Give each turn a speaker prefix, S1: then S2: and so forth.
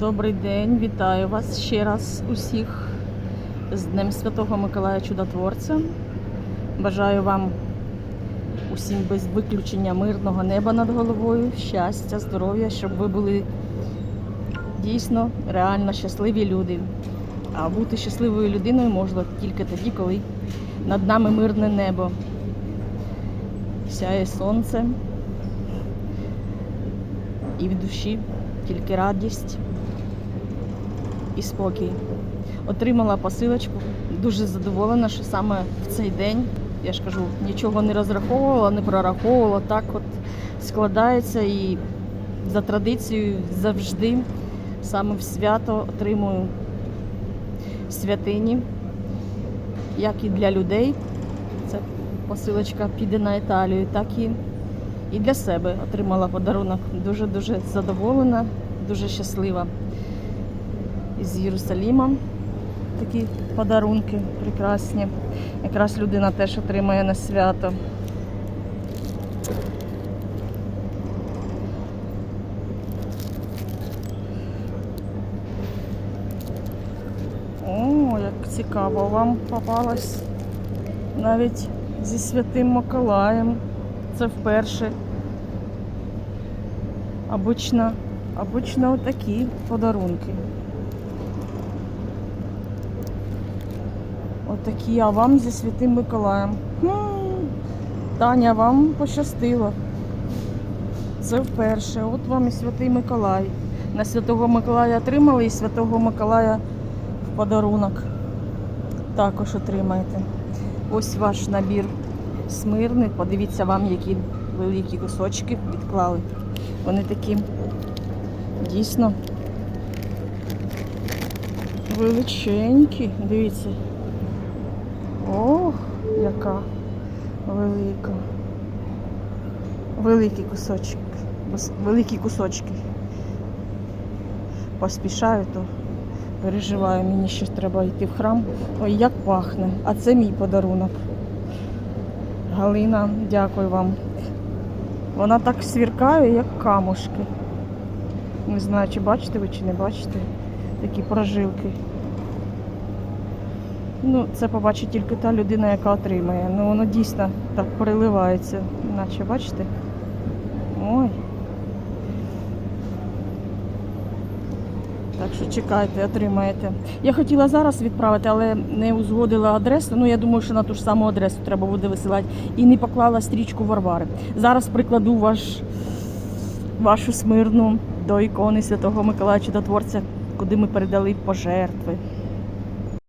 S1: Добрий день, вітаю вас ще раз усіх з Днем Святого Миколая Чудотворця. Бажаю вам усім без виключення мирного неба над головою, щастя, здоров'я, щоб ви були дійсно реально щасливі люди. А бути щасливою людиною можна тільки тоді, коли над нами мирне небо. Сяє сонце і в душі тільки радість і спокій. Отримала посилочку, дуже задоволена, що саме в цей день, я ж кажу, нічого не розраховувала, не прораховувала, так от складається і за традицією завжди саме в свято отримую святині, як і для людей. Це посилочка піде на Італію, так і, і для себе отримала подарунок. Дуже-дуже задоволена, дуже щаслива. Із Єрусаліма такі подарунки прекрасні. Якраз людина теж отримає на свято. О, як цікаво, вам попалось навіть зі Святим Миколаєм. Це вперше. Обично, обично отакі подарунки. Отакі, а вам зі Святим Миколаєм. Хм, Таня, вам пощастило. Це вперше. От вам і Святий Миколай. На Святого Миколая отримали і Святого Миколая в подарунок. Також отримаєте. Ось ваш набір смирний. Подивіться вам, які великі кусочки відклали. Вони такі дійсно величенькі. Дивіться. Яка велика. Великі кусочки. Великі кусочки. Поспішаю, то переживаю, мені ще треба йти в храм. Ой, як пахне. А це мій подарунок. Галина, дякую вам. Вона так свіркає, як камушки. Не знаю, чи бачите ви, чи не бачите такі прожилки. Ну, це побачить тільки та людина, яка отримає. Ну, воно дійсно так переливається, наче бачите? Ой. Так що чекайте, отримаєте. Я хотіла зараз відправити, але не узгодила адресу. Ну, я думаю, що на ту ж саму адресу треба буде висилати. І не поклала стрічку Варвари. Зараз прикладу ваш, вашу смирну до ікони Святого Миколая Чудотворця, куди ми передали пожертви.